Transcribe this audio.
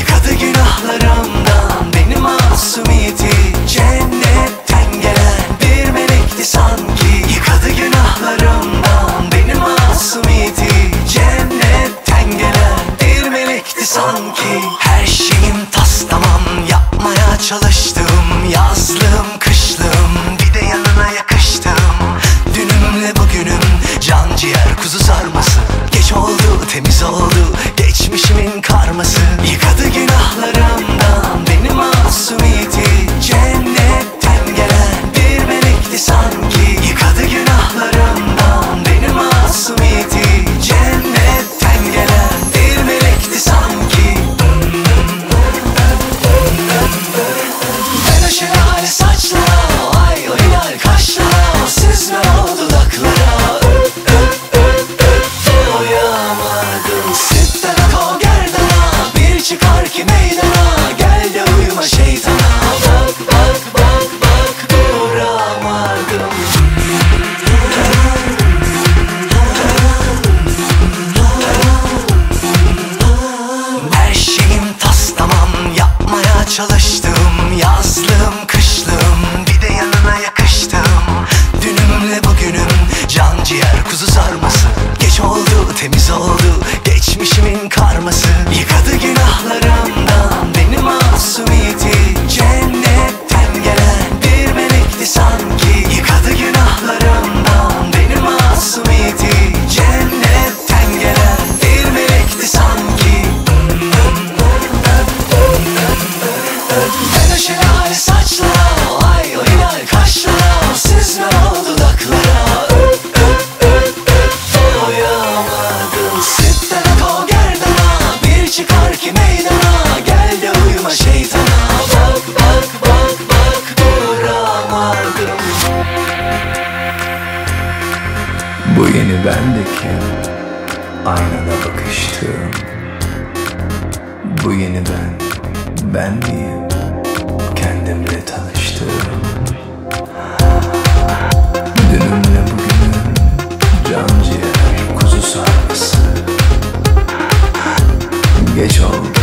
Yıkadı günahlarımdan beni masumiyeti Cennetten gelen bir melekti sanki. Yıkadı günahlarımdan beni masumiyeti Cennetten gelen bir melekti sanki. Her şeyim tas tamam yapmaya çalış. Yazdım yazlım kışlım. Bir de yanına yakıştım. Dünümle bugünüm. Can ciğer kuzu sarması. Geç oldu temiz oldu. Geçmişimin karması. Yıkadı günahlarımdan. Bu yeni bendeki aynada bakıştım Bu yeni ben, ben miyim? Kendimle tanıştım Dünümle bugünüm can ciğer kuzu sarması. Geç oldu.